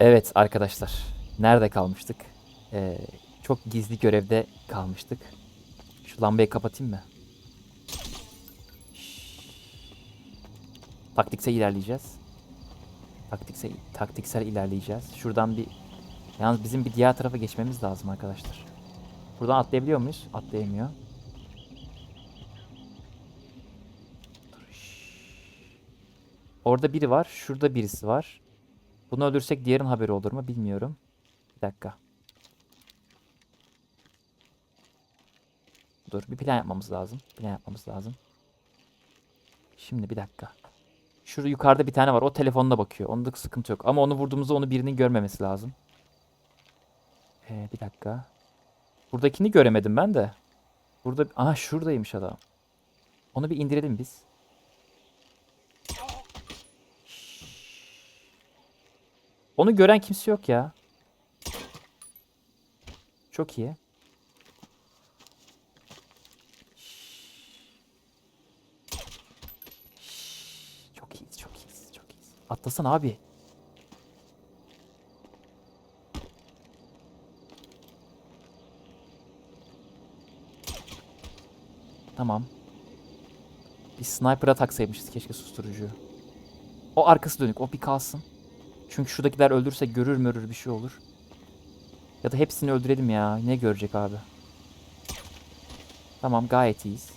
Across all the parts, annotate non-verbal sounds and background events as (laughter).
Evet arkadaşlar. Nerede kalmıştık? Ee, çok gizli görevde kalmıştık. Şu lambayı kapatayım mı? Şşş. Taktiksel ilerleyeceğiz. Taktiksel, taktiksel ilerleyeceğiz. Şuradan bir... Yalnız bizim bir diğer tarafa geçmemiz lazım arkadaşlar. Buradan atlayabiliyor muyuz? Atlayamıyor. Orada biri var. Şurada birisi var. Bunu öldürsek diğerin haberi olur mu bilmiyorum. Bir dakika. Dur bir plan yapmamız lazım. Plan yapmamız lazım. Şimdi bir dakika. Şurada yukarıda bir tane var. O telefonuna bakıyor. Onda sıkıntı yok. Ama onu vurduğumuzda onu birinin görmemesi lazım. Ee, bir dakika. Buradakini göremedim ben de. Burada... Aha şuradaymış adam. Onu bir indirelim biz. Onu gören kimse yok ya. Çok iyi. Çok iyiyiz, çok iyiyiz, çok iyiyiz. Atlasana abi. Tamam. Bir sniper'a taksaymışız keşke susturucuyu. O arkası dönük, o bir kalsın. Çünkü şuradakiler öldürse görür mörür bir şey olur. Ya da hepsini öldürelim ya. Ne görecek abi? Tamam gayet iyiyiz.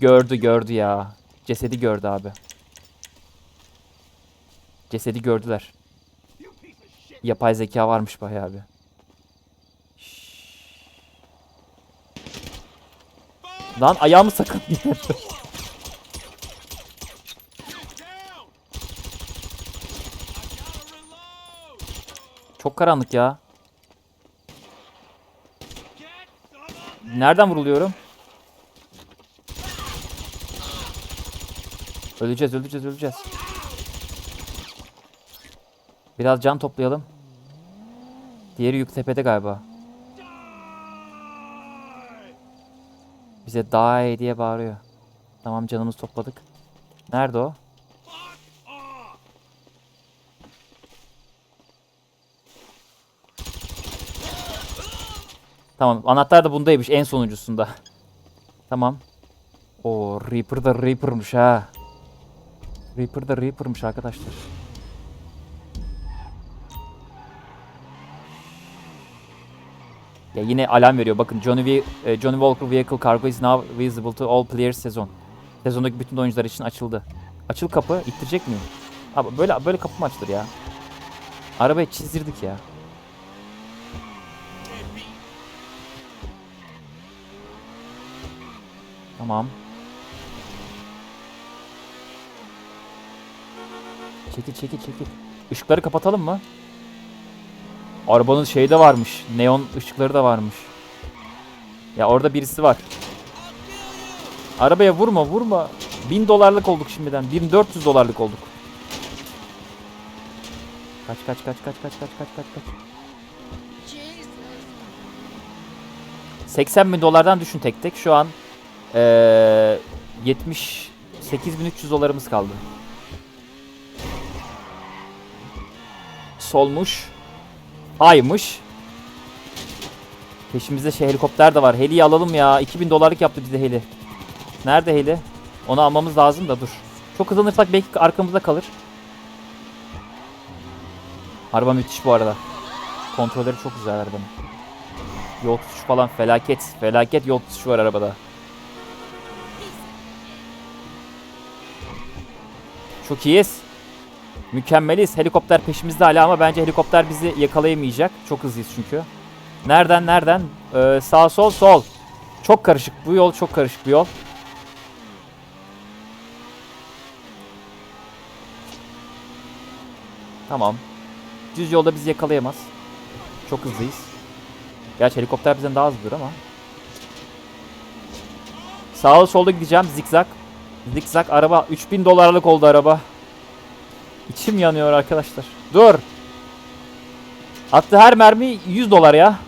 Gördü gördü ya. Cesedi gördü abi. Cesedi gördüler. Yapay zeka varmış bayağı bir. Şşş. Lan ayağımı sakın. (laughs) Çok karanlık ya. Nereden vuruluyorum? Öleceğiz, öleceğiz, öleceğiz. Biraz can toplayalım. Diğeri yük tepede galiba. Bize die diye bağırıyor. Tamam canımız topladık. Nerede o? Tamam anahtar da bundaymış en sonuncusunda. Tamam. O Reaper da Reaper'mış ha. Reaper da Reaper'mış arkadaşlar. Ya yine alarm veriyor. Bakın Johnny, e, Johnny Walker Vehicle Cargo is now visible to all players sezon. Sezondaki bütün oyuncular için açıldı. Açıl kapı. ittirecek miyim? Abi böyle böyle kapı mı açılır ya? Arabayı çizdirdik ya. Tamam. Çekil çekil çekil. Işıkları kapatalım mı? Arabanın şeyi de varmış. Neon ışıkları da varmış. Ya orada birisi var. Arabaya vurma vurma. 1000 dolarlık olduk şimdiden. 1400 dolarlık olduk. Kaç kaç kaç kaç kaç kaç kaç kaç kaç. 80 bin dolardan düşün tek tek. Şu an ee, 78.300 dolarımız kaldı. Solmuş. Aymış. Peşimizde şey helikopter de var. Heli'yi alalım ya. 2000 dolarlık yaptı bize Heli. Nerede Heli? Onu almamız lazım da dur. Çok hızlanırsak belki arkamızda kalır. Araba müthiş bu arada. Kontrolleri çok güzel arabanın. Yol tutuşu falan felaket. Felaket yol tutuşu var arabada. Çok iyiyiz. Mükemmeliz. Helikopter peşimizde hala ama bence helikopter bizi yakalayamayacak. Çok hızlıyız çünkü. Nereden nereden? Ee, sağ sol sol. Çok karışık. Bu yol çok karışık bir yol. Tamam. Düz yolda bizi yakalayamaz. Çok hızlıyız. Gerçi helikopter bizden daha hızlıdır ama. Sağlı solda gideceğim zikzak. Zikzak araba 3000 dolarlık oldu araba. İçim yanıyor arkadaşlar. Dur. Attı her mermi 100 dolar ya.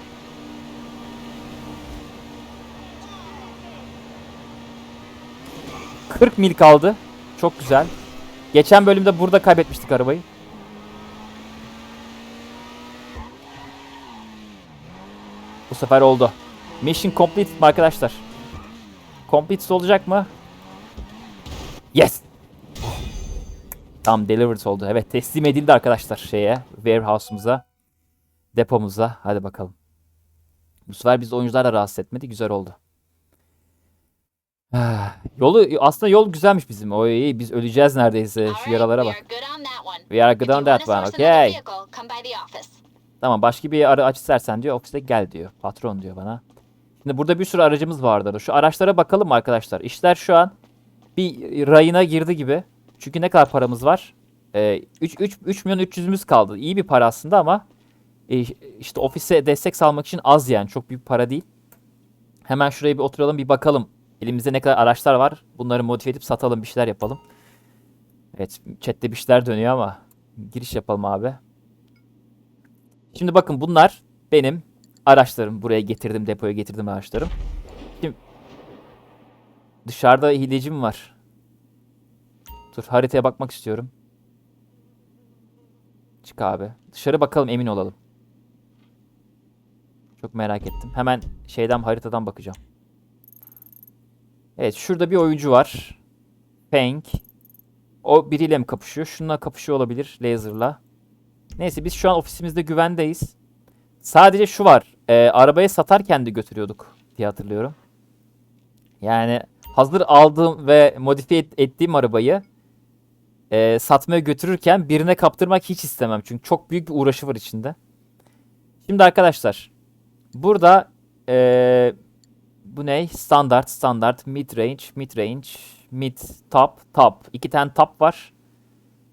...40 mil kaldı. Çok güzel. Geçen bölümde burada kaybetmiştik arabayı. Bu sefer oldu. Mission complete arkadaşlar? Complete olacak mı? Yes! Tam delivered oldu. Evet teslim edildi arkadaşlar şeye. Warehouse'umuza. Depomuza. Hadi bakalım. Bu sefer biz oyuncular da rahatsız etmedi. Güzel oldu. Ah, Yolu aslında yol güzelmiş bizim. O iyi. Biz öleceğiz neredeyse. Şu yaralara bak. We are good on that one. Okay. Tamam başka bir arı aç istersen diyor. Ofiste gel diyor. Patron diyor bana. Şimdi burada bir sürü aracımız vardır. Şu araçlara bakalım arkadaşlar? İşler şu an bir rayına girdi gibi. Çünkü ne kadar paramız var? Ee, 3, 3, 3 milyon 300'ümüz kaldı. İyi bir para aslında ama e, işte ofise destek sağlamak için az yani. Çok büyük para değil. Hemen şuraya bir oturalım bir bakalım. Elimizde ne kadar araçlar var. Bunları modifiye edip satalım bir şeyler yapalım. Evet chatte bir şeyler dönüyor ama giriş yapalım abi. Şimdi bakın bunlar benim araçlarım. Buraya getirdim depoya getirdim araçlarım. Dışarıda hilecim var. Dur haritaya bakmak istiyorum. Çık abi. Dışarı bakalım emin olalım. Çok merak ettim. Hemen şeyden haritadan bakacağım. Evet şurada bir oyuncu var. Feng. O biriyle mi kapışıyor? Şununla kapışıyor olabilir laser'la. Neyse biz şu an ofisimizde güvendeyiz. Sadece şu var. E, arabayı satarken de götürüyorduk diye hatırlıyorum. Yani hazır aldığım ve modifiye et- ettiğim arabayı e, satmaya götürürken birine kaptırmak hiç istemem. Çünkü çok büyük bir uğraşı var içinde. Şimdi arkadaşlar burada e, bu ne? Standart, standart, mid range, mid range, mid, top, top. İki tane top var.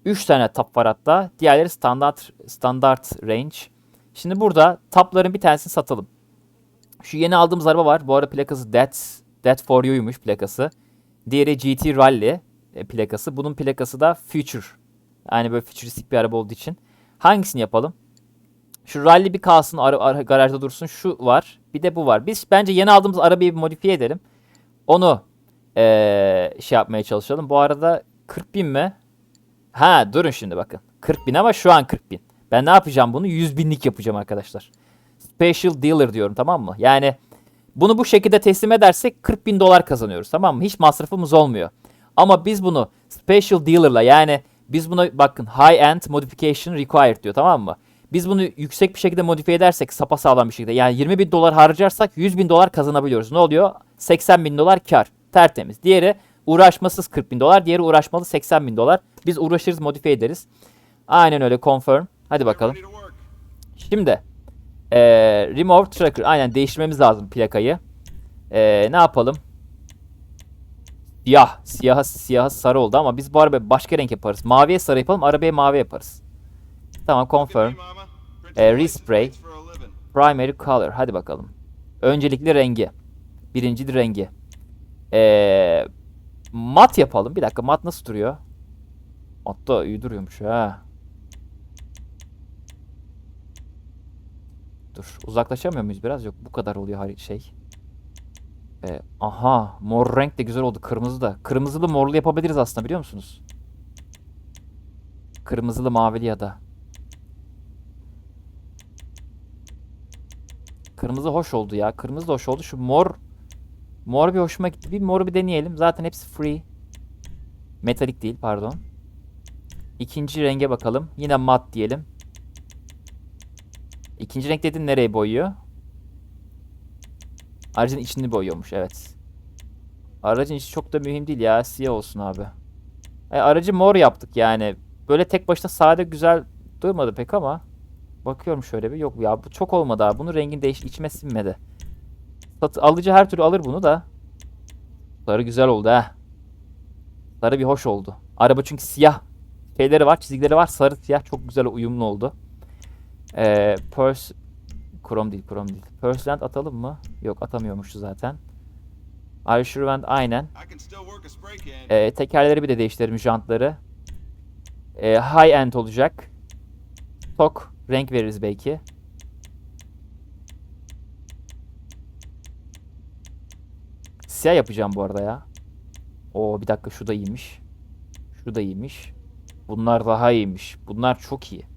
Üç tane top var hatta. Diğerleri standart, standart range. Şimdi burada topların bir tanesini satalım. Şu yeni aldığımız araba var. Bu arada plakası That, That For You'ymuş plakası. Diğeri GT Rally e, plakası. Bunun plakası da Future. Yani böyle futuristik bir araba olduğu için. Hangisini yapalım? Şu rally bir kalsın ara, ara- garajda dursun. Şu var. Bir de bu var. Biz bence yeni aldığımız arabayı bir modifiye edelim. Onu eee, şey yapmaya çalışalım. Bu arada 40 bin mi? Ha durun şimdi bakın. 40 bin ama şu an 40 bin. Ben ne yapacağım bunu? 100 binlik yapacağım arkadaşlar. Special dealer diyorum tamam mı? Yani bunu bu şekilde teslim edersek 40 bin dolar kazanıyoruz tamam mı? Hiç masrafımız olmuyor. Ama biz bunu special dealer'la yani biz buna bakın high end modification required diyor tamam mı? Biz bunu yüksek bir şekilde modifiye edersek sapasağlam bir şekilde yani 20 bin dolar harcarsak 100 bin dolar kazanabiliyoruz. Ne oluyor? 80 bin dolar kar. Tertemiz. Diğeri uğraşmasız 40 bin dolar. Diğeri uğraşmalı 80 bin dolar. Biz uğraşırız modifiye ederiz. Aynen öyle confirm. Hadi bakalım. Şimdi eee remove tracker. Aynen değiştirmemiz lazım plakayı. Eee, ne yapalım? Siyah. Siyah, siyah sarı oldu ama biz bu arabayı başka renk yaparız. Maviye sarı yapalım. Arabaya mavi yaparız. Tamam confirm. E, respray. Primary color. Hadi bakalım. Öncelikli rengi. Birinci rengi. Ee, mat yapalım. Bir dakika mat nasıl duruyor? Mat iyi duruyormuş ha. Dur. Uzaklaşamıyor muyuz biraz? Yok bu kadar oluyor şey. Ee, aha. Mor renk de güzel oldu. Kırmızı da. Kırmızılı morlu yapabiliriz aslında biliyor musunuz? Kırmızılı mavili ya da. Kırmızı hoş oldu ya. Kırmızı da hoş oldu. Şu mor mor bir hoşuma gitti. Bir moru bir deneyelim. Zaten hepsi free. Metalik değil pardon. İkinci renge bakalım. Yine mat diyelim. İkinci renk dedin nereye boyuyor? Aracın içini boyuyormuş evet. Aracın içi çok da mühim değil ya. Siyah olsun abi. E, aracı mor yaptık yani. Böyle tek başına sade güzel durmadı pek ama. Bakıyorum şöyle bir. Yok ya bu çok olmadı abi. Bunun rengin değiş içime sinmedi. Satı, alıcı her türlü alır bunu da. Sarı güzel oldu ha. Sarı bir hoş oldu. Araba çünkü siyah. Şeyleri var, çizgileri var. Sarı siyah çok güzel uyumlu oldu. Ee, pers Krom değil, krom değil. Persland atalım mı? Yok atamıyormuştu zaten. Arşurvent aynen. Ee, tekerleri bir de değiştirelim jantları. Ee, high end olacak. Tok renk veririz belki. Siyah yapacağım bu arada ya. Oo bir dakika şu da iyiymiş. Şu da iyiymiş. bunlar daha iyiymiş. Bunlar çok iyi.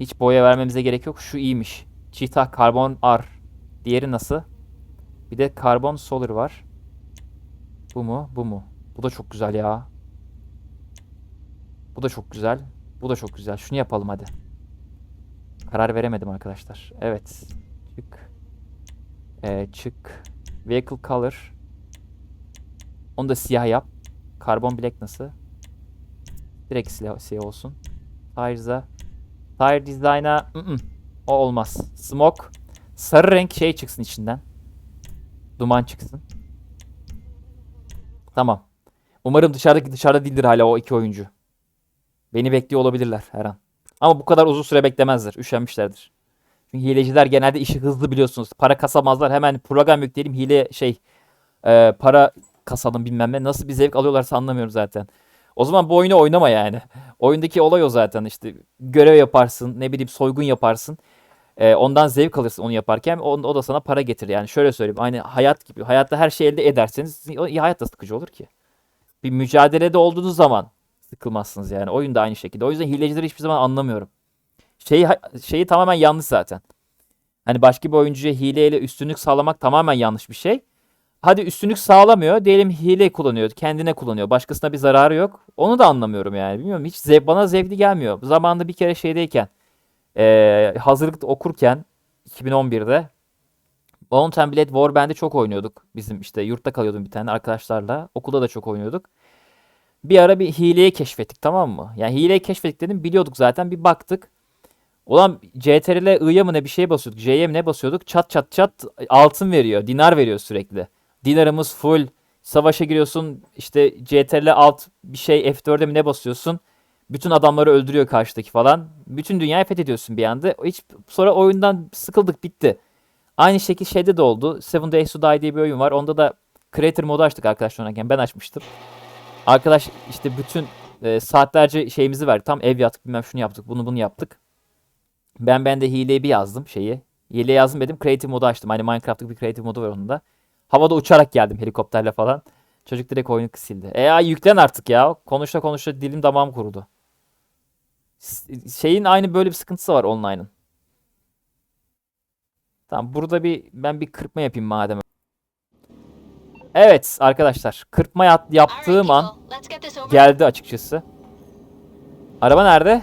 Hiç boya vermemize gerek yok. Şu iyiymiş. Cheetah Carbon R. Diğeri nasıl? Bir de Carbon Solar var. Bu mu? Bu mu? Bu da çok güzel ya. Bu da çok güzel. Bu da çok güzel. Şunu yapalım hadi. Karar veremedim arkadaşlar. Evet. Çık. Ee, çık. Vehicle Color. Onu da siyah yap. Carbon Black nasıl? Direkt siyah, siyah olsun. Tires'a. Tire Design'a. O olmaz. Smoke. Sarı renk şey çıksın içinden. Duman çıksın. Tamam. Umarım dışarıdaki dışarıda değildir hala o iki oyuncu. Beni bekliyor olabilirler her an. Ama bu kadar uzun süre beklemezler. Üşenmişlerdir. Çünkü hileciler genelde işi hızlı biliyorsunuz. Para kasamazlar. Hemen program yükleyelim. Hile şey e, para kasalım bilmem ne. Nasıl bir zevk alıyorlarsa anlamıyorum zaten. O zaman bu oyunu oynama yani. Oyundaki olay o zaten işte. Görev yaparsın. Ne bileyim soygun yaparsın. E, ondan zevk alırsın onu yaparken. O, o da sana para getirir. Yani şöyle söyleyeyim. Aynı hayat gibi. Hayatta her şeyi elde ederseniz hayat da sıkıcı olur ki. Bir mücadelede olduğunuz zaman sıkılmazsınız yani. Oyun da aynı şekilde. O yüzden hilecileri hiçbir zaman anlamıyorum. Şeyi, şeyi tamamen yanlış zaten. Hani başka bir oyuncuya hileyle üstünlük sağlamak tamamen yanlış bir şey. Hadi üstünlük sağlamıyor. Diyelim hile kullanıyor. Kendine kullanıyor. Başkasına bir zararı yok. Onu da anlamıyorum yani. Bilmiyorum. Hiç zev- bana zevkli gelmiyor. Zamanında bir kere şeydeyken eee hazırlık okurken 2011'de Mount and Blade Warband'i çok oynuyorduk. Bizim işte yurtta kalıyordum bir tane arkadaşlarla. Okulda da çok oynuyorduk. Bir ara bir hileyi keşfettik tamam mı? Yani hileyi keşfettik dedim biliyorduk zaten bir baktık. Ulan CTRL I'ya mı ne bir şey basıyorduk. J'ye mi ne basıyorduk. Çat çat çat altın veriyor. Dinar veriyor sürekli. Dinarımız full. Savaşa giriyorsun işte CTRL alt bir şey F4'e mi ne basıyorsun. Bütün adamları öldürüyor karşıdaki falan. Bütün dünyayı fethediyorsun bir anda. Hiç sonra oyundan sıkıldık bitti. Aynı şekilde şeyde de oldu. Seven Days to Die diye bir oyun var. Onda da Creator modu açtık arkadaşlar oynarken. Ben açmıştım. Arkadaş işte bütün e, saatlerce şeyimizi verdi. Tam ev yaptık bilmem şunu yaptık bunu bunu yaptık. Ben ben de hileyi bir yazdım şeyi. Hile yazdım dedim creative modu açtım. Hani Minecraft'lık bir creative modu var onun da. Havada uçarak geldim helikopterle falan. Çocuk direkt oyunu sildi. E ya yüklen artık ya. Konuşta konuşta dilim damağım kurudu. Şeyin aynı böyle bir sıkıntısı var online'ın. Tamam burada bir ben bir kırpma yapayım madem. Evet arkadaşlar kırpma yap- yaptığım an geldi açıkçası. Araba nerede?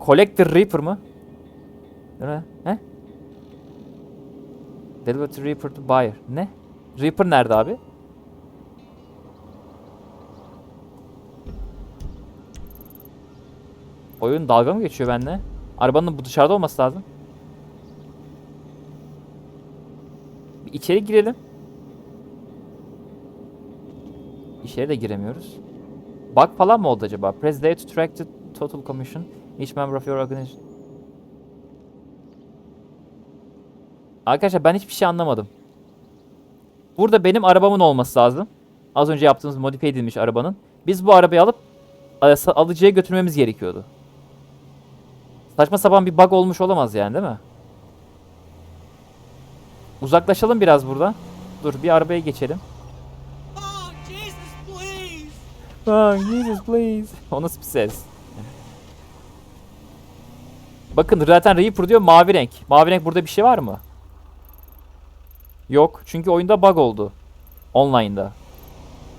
Collector Reaper mı? Ne? He? Deliver to Reaper to buyer. Ne? Reaper nerede abi? Oyun dalga mı geçiyor benimle? Arabanın bu dışarıda olması lazım. Bir içeri girelim. İçeri de giremiyoruz. Bug falan mı oldu acaba? Press D to track the total commission. Each member of your organization. Arkadaşlar ben hiçbir şey anlamadım. Burada benim arabamın olması lazım. Az önce yaptığımız modifiye edilmiş arabanın. Biz bu arabayı alıp e, alıcıya götürmemiz gerekiyordu. Saçma sapan bir bug olmuş olamaz yani değil mi? Uzaklaşalım biraz buradan. Dur bir arabaya geçelim. Oh, Jesus, please! Oh, Jesus please. O nasıl bir ses? Bakın zaten Reaper diyor mavi renk. Mavi renk burada bir şey var mı? Yok. Çünkü oyunda bug oldu. Online'da.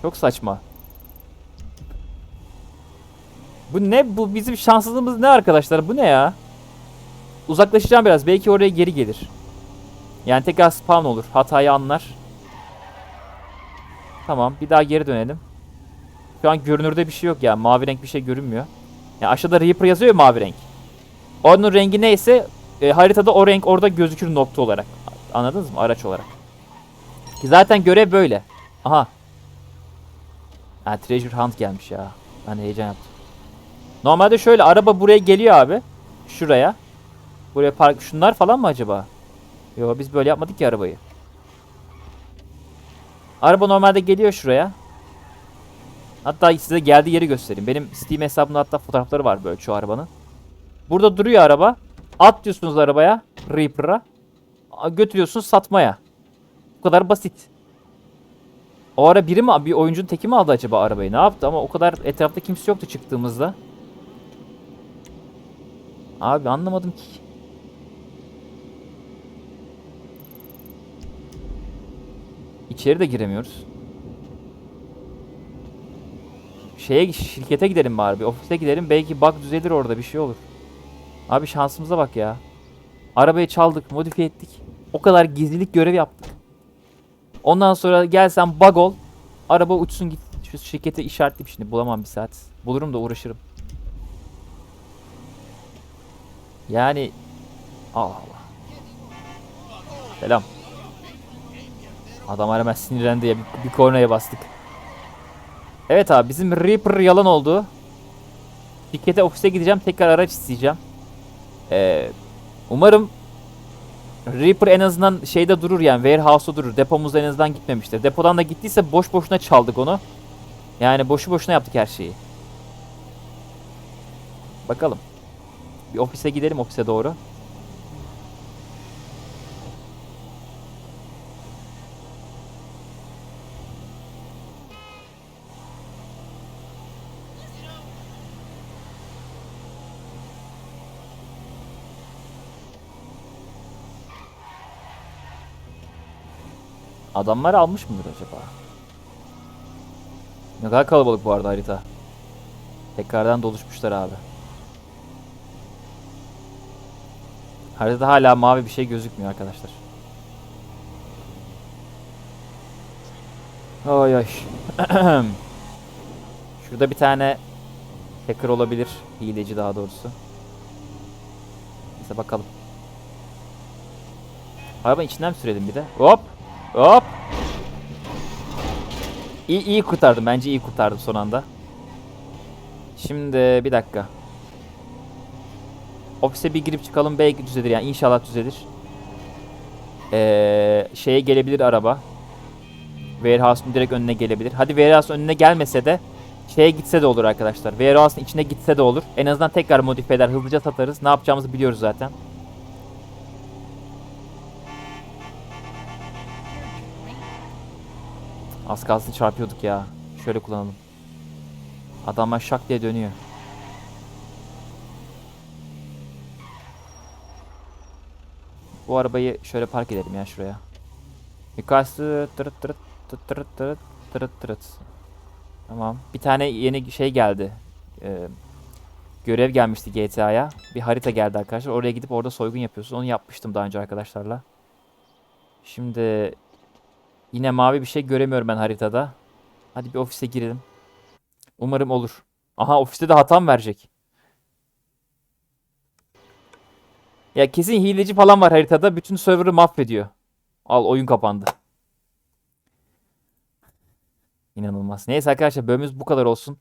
Çok saçma. Bu ne? Bu bizim şanssızlığımız ne arkadaşlar? Bu ne ya? Uzaklaşacağım biraz. Belki oraya geri gelir. Yani tekrar spawn olur. Hatayı anlar. Tamam. Bir daha geri dönelim. Şu an görünürde bir şey yok ya. Mavi renk bir şey görünmüyor. Ya aşağıda Reaper yazıyor ya mavi renk. Onun rengi neyse e, haritada o renk orada gözükür nokta olarak. Anladınız mı? Araç olarak. Ki zaten görev böyle. Aha. Ha Treasure Hunt gelmiş ya. Ben heyecan yaptım. Normalde şöyle araba buraya geliyor abi. Şuraya. Buraya park şunlar falan mı acaba? Yo biz böyle yapmadık ki arabayı. Araba normalde geliyor şuraya. Hatta size geldiği yeri göstereyim. Benim Steam hesabımda hatta fotoğrafları var böyle çoğu arabanın. Burada duruyor araba. At diyorsunuz arabaya. Reaper'a. Götürüyorsunuz satmaya. Kadar basit. O ara biri mi bir oyuncunun teki mi aldı acaba arabayı? Ne yaptı ama o kadar etrafta kimse yoktu çıktığımızda. Abi anlamadım ki. İçeri de giremiyoruz. Şeye şirkete gidelim bari bir ofise gidelim belki bug düzelir orada bir şey olur. Abi şansımıza bak ya. Arabayı çaldık, modifiye ettik. O kadar gizlilik görevi yaptık. Ondan sonra gelsen bug ol. Araba uçsun git. Şu şirketi işaretleyeyim şimdi. Bulamam bir saat. Bulurum da uğraşırım. Yani Allah Allah. Selam. Adam hemen sinirlendi ya. Bir, bir kornaya bastık. Evet abi bizim Reaper yalan oldu. Şirkete ofise gideceğim. Tekrar araç isteyeceğim. Ee, umarım Reaper en azından şeyde durur yani warehouse'da durur. Depomuzda en azından gitmemiştir. Depodan da gittiyse boş boşuna çaldık onu. Yani boşu boşuna yaptık her şeyi. Bakalım. Bir ofise gidelim ofise doğru. Adamlar almış mıdır acaba? Ne kadar kalabalık bu arada harita. Tekrardan doluşmuşlar abi. Haritada hala mavi bir şey gözükmüyor arkadaşlar. Ay ay. (clears throat) Şurada bir tane hacker olabilir. Hileci daha doğrusu. Neyse bakalım. Arabanın içinden mi sürelim bir de? Hop. Hop. İyi, iyi kurtardım. Bence iyi kurtardım son anda. Şimdi bir dakika. Ofise bir girip çıkalım. Belki düzelir yani. inşallah düzelir. Ee, şeye gelebilir araba. Warehouse'un direkt önüne gelebilir. Hadi Warehouse'un önüne gelmese de şeye gitse de olur arkadaşlar. Warehouse'un içine gitse de olur. En azından tekrar modifiye eder. Hızlıca satarız. Ne yapacağımızı biliyoruz zaten. Az kalsın çarpıyorduk ya. Şöyle kullanalım. Adamlar şak diye dönüyor. Bu arabayı şöyle park edelim ya şuraya. Yukarısı tırıt tırıt tırıt tırıt tırıt tırıt tırıt. Tamam. Bir tane yeni şey geldi. Ee, görev gelmişti GTA'ya. Bir harita geldi arkadaşlar. Oraya gidip orada soygun yapıyorsunuz. Onu yapmıştım daha önce arkadaşlarla. Şimdi Yine mavi bir şey göremiyorum ben haritada. Hadi bir ofise girelim. Umarım olur. Aha ofiste de hatam verecek. Ya kesin hileci falan var haritada. Bütün server'ı mahvediyor. Al oyun kapandı. İnanılmaz. Neyse arkadaşlar bölümümüz bu kadar olsun.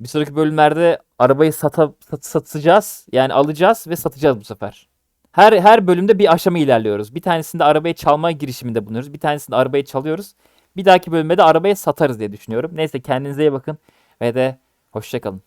Bir sonraki bölümlerde arabayı sata, sat- satacağız. Yani alacağız ve satacağız bu sefer. Her her bölümde bir aşama ilerliyoruz. Bir tanesinde arabayı çalma girişiminde bulunuyoruz. Bir tanesinde arabayı çalıyoruz. Bir dahaki bölümde de arabayı satarız diye düşünüyorum. Neyse kendinize iyi bakın ve de hoşçakalın.